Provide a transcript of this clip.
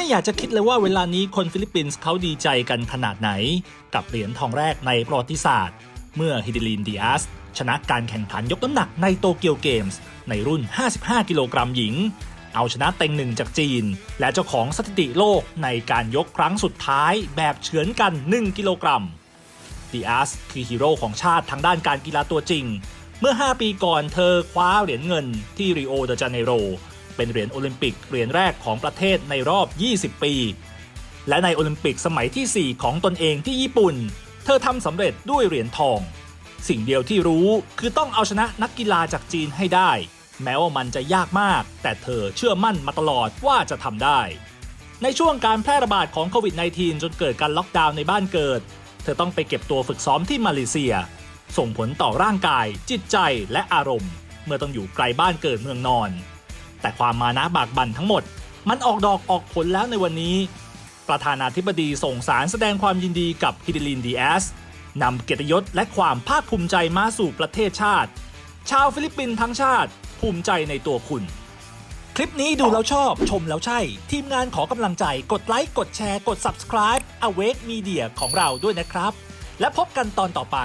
ไม่อยากจะคิดเลยว่าเวลานี้คนฟิลิปปินส์เขาดีใจกันขนาดไหน กับเหรียญทองแรกในประวัติศาสตร์ เมื่อฮิดิลินดิอาสชนะการแข่งขันยกน้ำหนักในโตเกียวเกมส์ ในรุ่น 55 กิโลกรัมหญิง เอาชนะเต็งหนึ่งจากจีน และเจ้าของสถิติโลกในการยกครั้งสุดท้ายแบบเฉือนกัน 1 กิโลกรัมดิอาสคือฮีโร่ของชาติทางด้านการกีฬาตัวจริง เมื่อ 5 ปีก่อนเธอคว้าเหรียญเงินที่ริโอเดจาเนโร เป็นเหรียญโอลิมปิกเหรียญแรกของประเทศในรอบ 20 ปี และในโอลิมปิกสมัยที่ 4 ของตนเองที่ญี่ปุ่น เธอทำสำเร็จด้วยเหรียญทอง สิ่งเดียวที่รู้คือต้องเอาชนะนักกีฬาจากจีนให้ได้ แม้ว่ามันจะยากมาก แต่เธอเชื่อมั่นมาตลอดว่าจะทำได้ ในช่วงการแพร่ระบาดของโควิด -19 จนเกิดการล็อกดาวน์ในบ้านเกิด เธอต้องไปเก็บตัวฝึกซ้อมที่มาเลเซีย ส่งผลต่อร่างกาย จิตใจและอารมณ์ เมื่อต้องอยู่ไกลบ้านเกิดเมืองนอน แต่ความมานะบากบั่นทั้งหมด มันออกดอกออกผลแล้วในวันนี้ ประธานาธิบดีส่งสารแสดงความยินดีกับฮิดิลินดีแอสนำเกียรติยศและความภาคภูมิใจมาสู่ประเทศชาติ ชาวฟิลิปปินส์ทั้งชาติ ภูมิใจในตัวคุณ คลิปนี้ดูแล้วชอบชมแล้วใช่ ทีมงานขอกำลังใจกดไลค์กดแชร์กด subscribe Awake Media ของเราด้วยนะครับ และพบกันตอนต่อไป